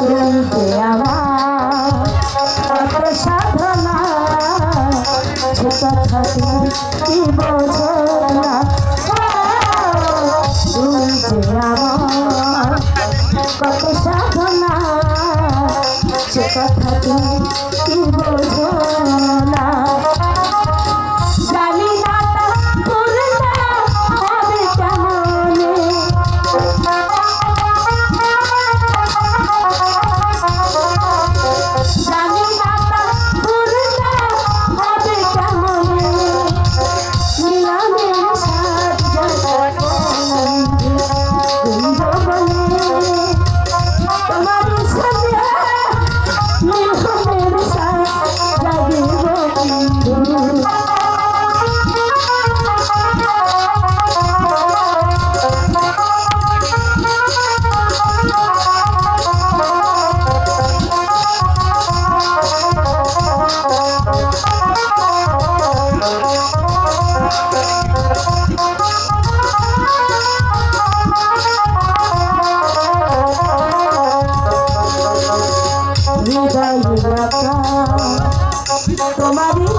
শুনতে আমার কত সাধনা সে কথা তুমি কি বোঝো